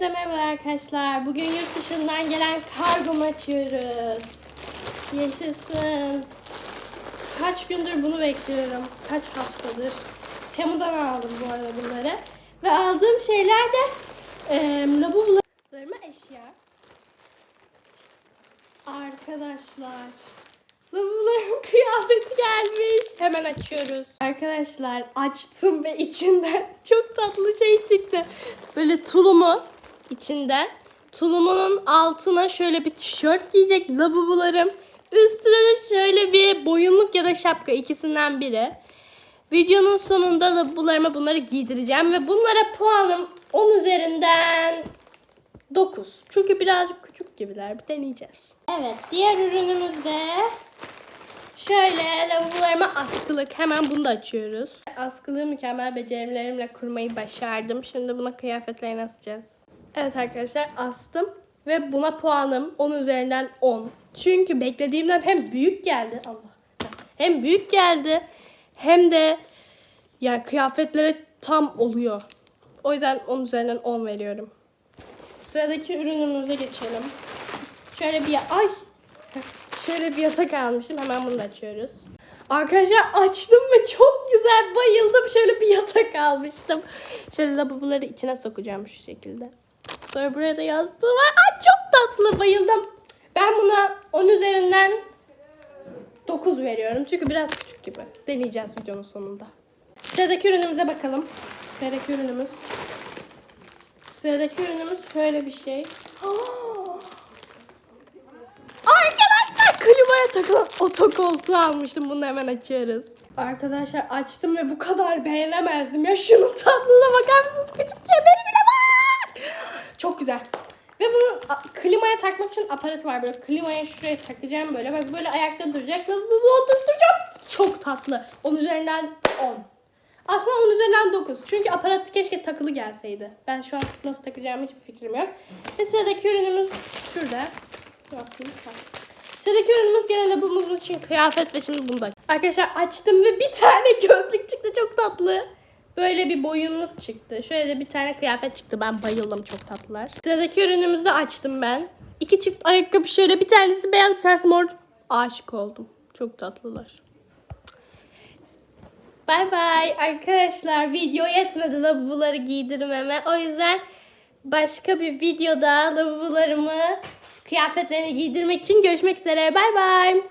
Hepinize merhaba arkadaşlar. Bugün yurt dışından gelen kargomu açıyoruz. Yaşasın. Kaç gündür bunu bekliyorum. Kaç haftadır. Temu'dan aldım bu arada bunları. Ve aldığım şeyler de e, labubularıma eşya. Arkadaşlar. Labubularımın kıyafeti gelmiş. Hemen açıyoruz. Arkadaşlar açtım ve içinden çok tatlı şey çıktı. Böyle tulumu içinden. Tulumunun altına şöyle bir tişört giyecek labubularım. Üstüne de şöyle bir boyunluk ya da şapka ikisinden biri. Videonun sonunda labubularıma bunları giydireceğim ve bunlara puanım 10 üzerinden 9. Çünkü birazcık küçük gibiler. Bir deneyeceğiz. Evet, diğer ürünümüz de şöyle lavabolarıma askılık. Hemen bunu da açıyoruz. Askılığı mükemmel becerilerimle kurmayı başardım. Şimdi buna kıyafetlerini asacağız. Evet arkadaşlar astım ve buna puanım 10 üzerinden 10. Çünkü beklediğimden hem büyük geldi. Allah. Hem büyük geldi hem de yani kıyafetlere tam oluyor. O yüzden 10 üzerinden 10 veriyorum. Sıradaki ürünümüze geçelim. Şöyle bir ay şöyle bir yatak almıştım. Hemen bunu da açıyoruz. Arkadaşlar açtım ve çok güzel bayıldım. Şöyle bir yatak almıştım. Şöyle lavaboları içine sokacağım şu şekilde. Sonra buraya da yazdığı var. Ay çok tatlı bayıldım. Ben buna 10 üzerinden 9 veriyorum. Çünkü biraz küçük gibi. Deneyeceğiz videonun sonunda. Sıradaki ürünümüze bakalım. Sıradaki ürünümüz Sıradaki ürünümüz şöyle bir şey. Arkadaşlar klimaya takılan otokoltuğu almıştım. Bunu hemen açıyoruz. Arkadaşlar açtım ve bu kadar beğenemezdim. Ya şunun tatlılığına bakar mısınız? Küçük kemeri bile var. Çok güzel. Ve bunu a- klimaya takmak için aparatı var. Böyle klimaya şuraya takacağım böyle. Bak böyle ayakta duracak. Bu oturtacağım. Çok tatlı. 10 üzerinden 10. Aslında 10 üzerinden 9. Çünkü aparatı keşke takılı gelseydi. Ben şu an nasıl takacağım hiçbir fikrim yok. Ve sıradaki ürünümüz şurada. Sıradaki ürünümüz gene labımızın için kıyafet ve şimdi bunu da Arkadaşlar açtım ve bir tane gözlük çıktı çok tatlı. Böyle bir boyunluk çıktı. Şöyle de bir tane kıyafet çıktı. Ben bayıldım çok tatlılar. Sıradaki ürünümüzü de açtım ben. İki çift ayakkabı şöyle bir tanesi beyaz bir tanesi mor. Aşık oldum. Çok tatlılar. Bay bay. Arkadaşlar video yetmedi lavaboları giydirmeme. O yüzden başka bir videoda lavabolarımı kıyafetlerini giydirmek için görüşmek üzere. Bay bay.